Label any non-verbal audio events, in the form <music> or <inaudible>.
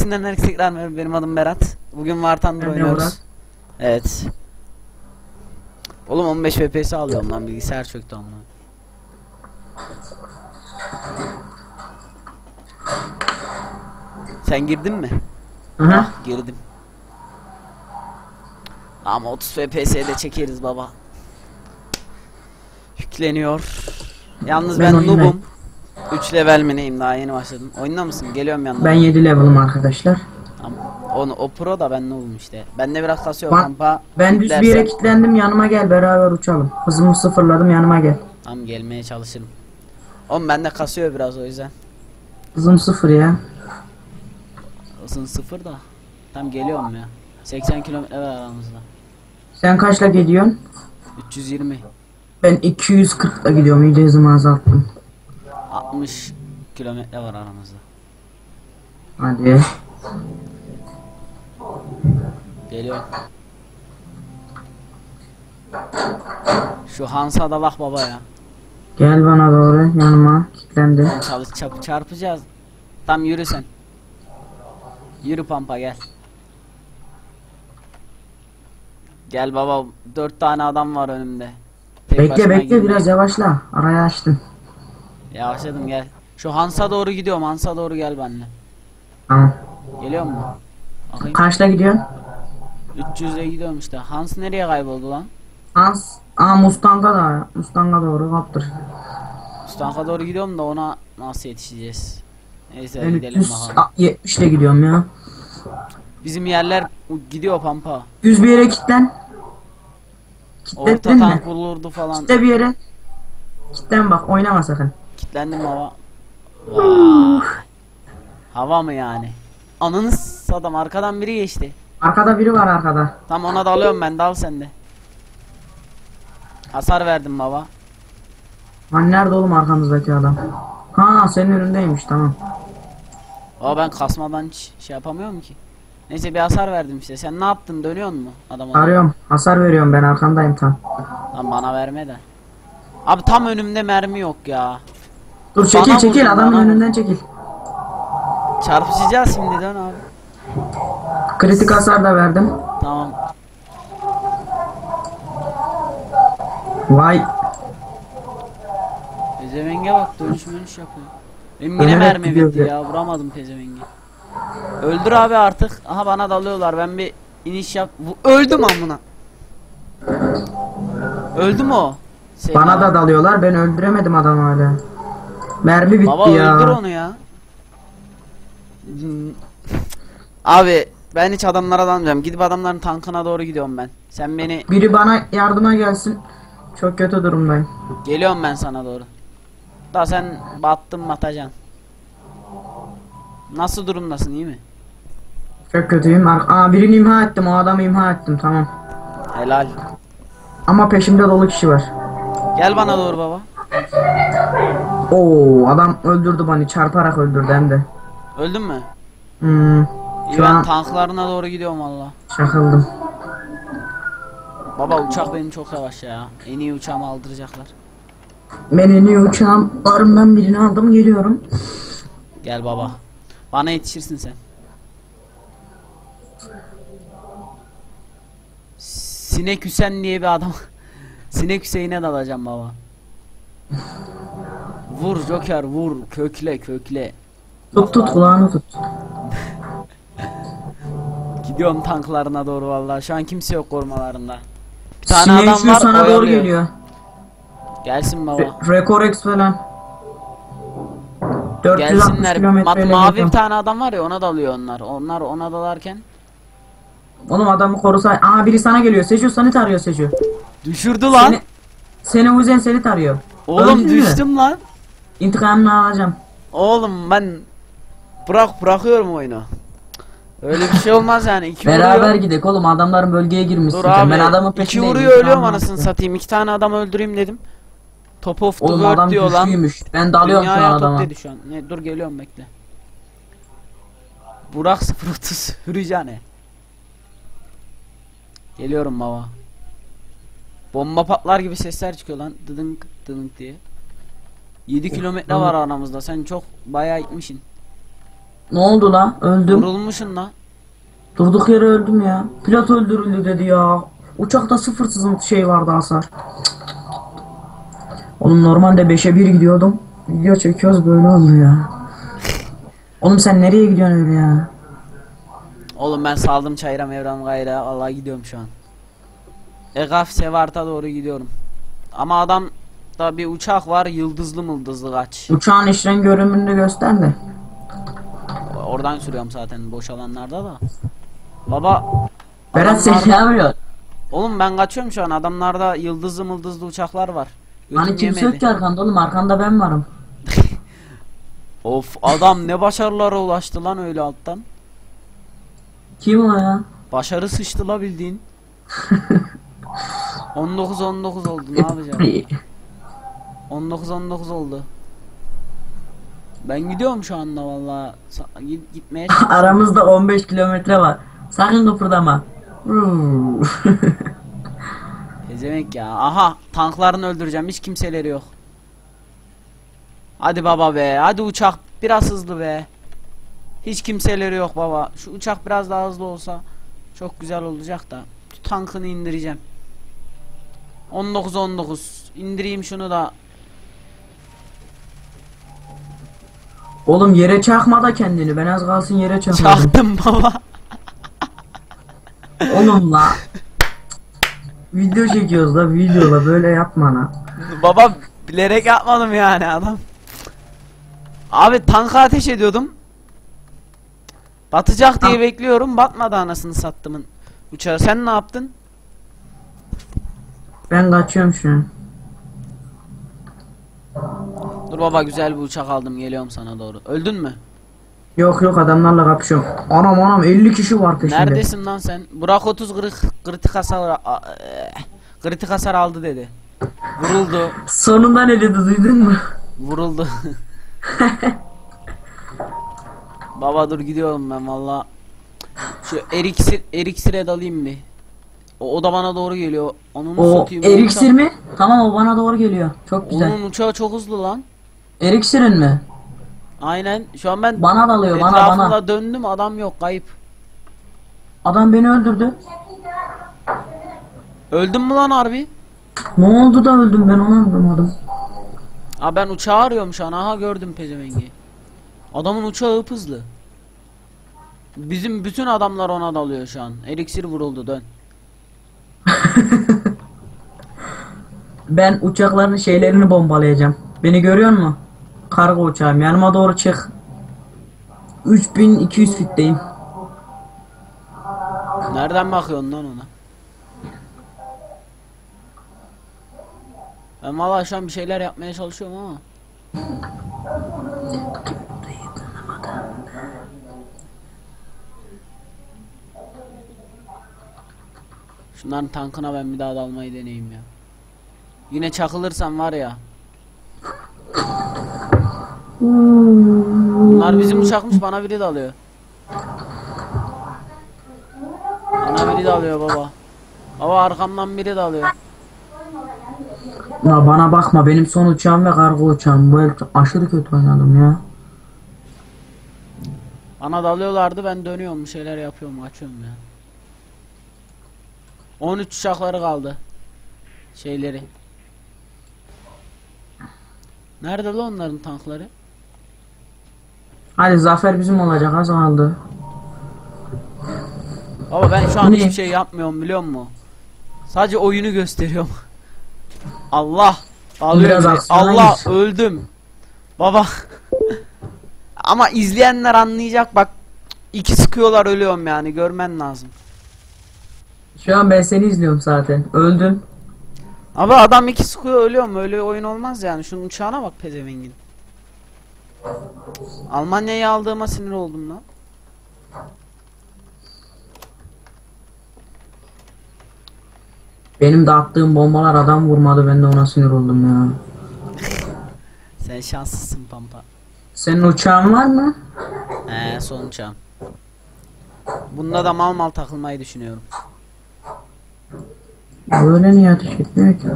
İsimlerin herkese tekrar merhaba benim adım Berat. Bugün de oynuyoruz. Evet. Oğlum 15 FPS alıyorum lan bilgisayar çöktü amına. Sen girdin mi? Hı hı. Ah, girdim. Ama 30 FPS'de çekeriz baba. Yükleniyor. Yalnız ben, Ben noob'um. 3 level mi neyim daha yeni başladım. Oyunda mısın? Geliyorum yanına. Ben 7 level'ım arkadaşlar. Tamam. Onu, o pro da ben noob'um işte. Bende biraz kasıyor Bak, kampa. Ben düz bir yere kilitlendim yanıma gel beraber uçalım. Hızımı sıfırladım yanıma gel. Tamam gelmeye çalışırım. Oğlum bende kasıyor biraz o yüzden. Hızım sıfır ya. Isın sıfır da. Tam geliyorum ya. 80 kilometre var aramızda. Sen kaçla gidiyorsun? 320. Ben 240'la gidiyorum iyice hızımı azalttım. 60 kilometre var aramızda. Hadi. Geliyor. Şu Hans'a da bak baba ya. Gel bana doğru yanıma kilitlendi. Çalış çap çarpacağız. Tam yürü sen. Yürü pampa gel. Gel baba. Dört tane adam var önümde. Tek Bekle bekle girmeyeyim. biraz yavaşla. Araya açtım. Yavaşladım gel. Şu Hans'a doğru gidiyorum. Hans'a doğru gel benimle. Tamam. Geliyor mu? Bakayım. Kaçla gidiyorsun? 300'e gidiyorum işte. Hans nereye kayboldu lan? Hans. Aa Mustang'a da. Mustang'a doğru kaptır. Mustafa doğru gidiyorum da ona nasıl yetişeceğiz? Neyse Ben gidelim bakalım. 370 ile gidiyorum ya. Bizim yerler gidiyor pampa. Düz bir yere kilitlen. Orta Kilitledin mi? tank vurulurdu falan. Kitle bir yere. Kilitlen bak oynama sakın. Kitlendim hava. Vay. Hava mı yani? Ananı adam arkadan biri geçti. Arkada biri var arkada. Tam ona dalıyorum ben dal sende. Hasar verdim baba. Lan nerede oğlum arkamızdaki adam? Ha senin önündeymiş tamam. Ama ben kasmadan hiç şey yapamıyorum ki. Neyse bir hasar verdim işte. Sen ne yaptın? Dönüyor mu adama? Arıyorum. Hasar veriyorum ben arkandayım tam. Lan bana verme de. Abi tam önümde mermi yok ya. Dur çekil Bana çekil vurdun, adamın bana önünden çekil. Çarpışacağız şimdi dön abi. Kritik hasar da verdim. Tamam. Vay. Pezevenge bak dönüş dönüş yapıyor. Benim yine Dönerek mermi gidiyor bitti ya. ya. Vuramadım pezevengi. Öldür abi artık. Aha bana dalıyorlar. Ben bir iniş yap. Bu öldüm amına. Öldü mü o? Seni Bana abi. da dalıyorlar ben öldüremedim adamı hala. Mermi bitti Baba ya. öldür onu ya. Abi ben hiç adamlara dalmayacağım. Gidip adamların tankına doğru gidiyorum ben. Sen beni Biri bana yardıma gelsin. Çok kötü durumdayım. geliyorum ben sana doğru. Da sen battın batacaksın. Nasıl durumdasın iyi mi? Çok kötüyüm. Aa birini imha ettim o adamı imha ettim tamam. Helal. Ama peşimde dolu kişi var. Gel bana doğru baba. Oo adam öldürdü beni çarparak öldürdü hem de. Öldün mü? Hmm, Şu ben an- tanklarına doğru gidiyorum valla. çakıldım. Baba uçak benim çok yavaş ya. En iyi uçağımı aldıracaklar. Ben en iyi uçağımlarımdan birini aldım geliyorum. Gel baba. Bana yetişirsin sen. Sinek Hüsen diye bir adam. <laughs> Sinek Hüseyin'e dalacağım baba. Vur Joker vur kökle kökle. Tut tut kulağını tut. <laughs> Gidiyorum tanklarına doğru vallahi. Şu an kimse yok korumalarında. Bir tane Sinek adam var sana doğru oyalıyor. geliyor. Gelsin baba. Re- Rekorex falan. 460 Gelsinler. Ma- kilometreyle mavi bir tane adam var ya ona dalıyor onlar. Onlar ona dalarken Oğlum adamı korusa. Aa biri sana geliyor. Seju seni tarıyor Seju. düşürdü lan. Seni, seni Uzen seni tarıyor. Oğlum Öldün mü? düştüm lan. İntikamını alacağım. Oğlum ben bırak bırakıyorum oyunu. Öyle bir şey olmaz yani. İki Beraber vuruyor. gidelim oğlum adamların bölgeye girmişsin. Dur abi. Ben adamın iki peşindeyim. vuruyor ölüyorum anasını satayım. İki tane adam öldüreyim dedim. Top of the Oğlum world adam diyor lan. Ben dalıyorum şu an Dünyaya adama. dedi şu an. Ne, dur geliyorum bekle. Burak 030 <laughs> Hüricane. Geliyorum baba. Bomba patlar gibi sesler çıkıyor lan. Dıdınk dıdınk diye. 7 kilometre var aramızda. Sen çok bayağı gitmişsin. Ne oldu la? Öldüm. Vurulmuşsun lan. Durduk yere öldüm ya. Pilot öldürüldü dedi ya. Uçakta sıfır sızıntı şey vardı hasar. Oğlum normalde 5'e 1 gidiyordum. Video çekiyoruz böyle oldu ya. Oğlum sen nereye gidiyorsun öyle ya? Oğlum ben saldım çayıra mevram gayra. Allah gidiyorum şu an. Egaf Sevart'a doğru gidiyorum. Ama adam da bir uçak var yıldızlı mıldızlı kaç. Uçağın işren görünümünü göster de. Oradan sürüyorum zaten boş alanlarda da. Baba Berat sen ne yapıyorsun? Oğlum ben kaçıyorum şu an adamlarda yıldızlı mıldızlı uçaklar var. Hani Götüm kimse yemedi. yok ki arkanda oğlum arkanda ben varım. <laughs> Of adam ne başarılara ulaştı lan öyle alttan. Kim o ya? Başarı sıçtı la bildiğin. <laughs> 19 19 oldu ne yapacağım? 19 19 oldu. Ben gidiyorum şu anda valla. Git- Gitmeye <laughs> Aramızda 15 kilometre var. Sakın kıpırdama. Pezevenk <laughs> ya. Aha tanklarını öldüreceğim. Hiç kimseleri yok. Hadi baba be. Hadi uçak biraz hızlı be. Hiç kimseleri yok baba. Şu uçak biraz daha hızlı olsa çok güzel olacak da. Şu tankını indireceğim. 19 19. İndireyim şunu da. Oğlum yere çakma da kendini. Ben az kalsın yere çakmadım. Çaktım baba. Oğlum la. Video çekiyoruz da videoda böyle yapma la. baba bilerek yapmadım yani adam. Abi tanka ateş ediyordum. Batacak diye Ah. bekliyorum. Batmadı anasını sattımın uçağı. Sen ne yaptın? Ben kaçıyorum şu an. Dur baba güzel bir uçak aldım geliyorum sana doğru. Öldün mü? Yok yok adamlarla kapışıyorum. Anam anam 50 kişi var peşinde. Neredesin lan sen? Burak 30 kırık, kritik hasar eh, kritik hasar aldı dedi. Vuruldu. Sonunda ne dedi duydun mu? Vuruldu. <laughs> baba dur gidiyorum ben valla. Şu eriksir eriksire dalayım bir. O, o da bana doğru geliyor. Onun O satayım. eriksir mi? Tamam o bana doğru geliyor. Çok güzel. Onun uçağı çok hızlı lan. Eriksir'in mi? Aynen. Şu an ben Bana dalıyor bana bana. döndüm adam yok kayıp. Adam beni öldürdü. Öldün mü lan harbi? Ne oldu da öldüm ben onu anlamadım. Aa ben uçağı arıyorum şu an. Aha gördüm pezevengi. Adamın uçağı hıp hızlı. Bizim bütün adamlar ona dalıyor şu an. Eliksir vuruldu dön. <laughs> Ben uçakların şeylerini bombalayacağım. Beni görüyor musun? Kargo uçağım yanıma doğru çık. 3200 fitteyim. Nereden bakıyorsun lan ona? Ben valla şu an bir şeyler yapmaya çalışıyorum ama. Şunların tankına ben bir daha dalmayı deneyeyim ya. Yine çakılırsam var ya. Bunlar bizim uçakmış bana biri dalıyor. Bana biri dalıyor baba. Baba arkamdan biri dalıyor. Ya bana bakma benim son uçağım ve kargo uçağım. Bu el aşırı kötü oynadım ya. Bana dalıyorlardı ben dönüyorum bir şeyler yapıyorum açıyorum ya. 13 uçakları kaldı. Şeyleri. Nerede lan onların tankları? Hadi zafer bizim olacak az kaldı. Baba ben şu an hiçbir şey yapmıyorum biliyor musun? Sadece oyunu gösteriyorum. Allah. Biraz Allah gir. öldüm. Baba. Ama izleyenler anlayacak bak. İki sıkıyorlar ölüyorum yani görmen lazım. Şu an ben seni izliyorum zaten. Öldün. Abi adam iki sıkıyor ölüyorum öyle oyun olmaz yani şunun uçağına bak pezevengin. Almanya'yı aldığıma sinir oldum lan. Benim de attığım bombalar adam vurmadı ben de ona sinir oldum ya. <laughs> Sen şanslısın pampa. Senin uçağın var mı? He son uçağım. Bunda da mal mal takılmayı düşünüyorum. Böyle niye ateş etmiyor ki?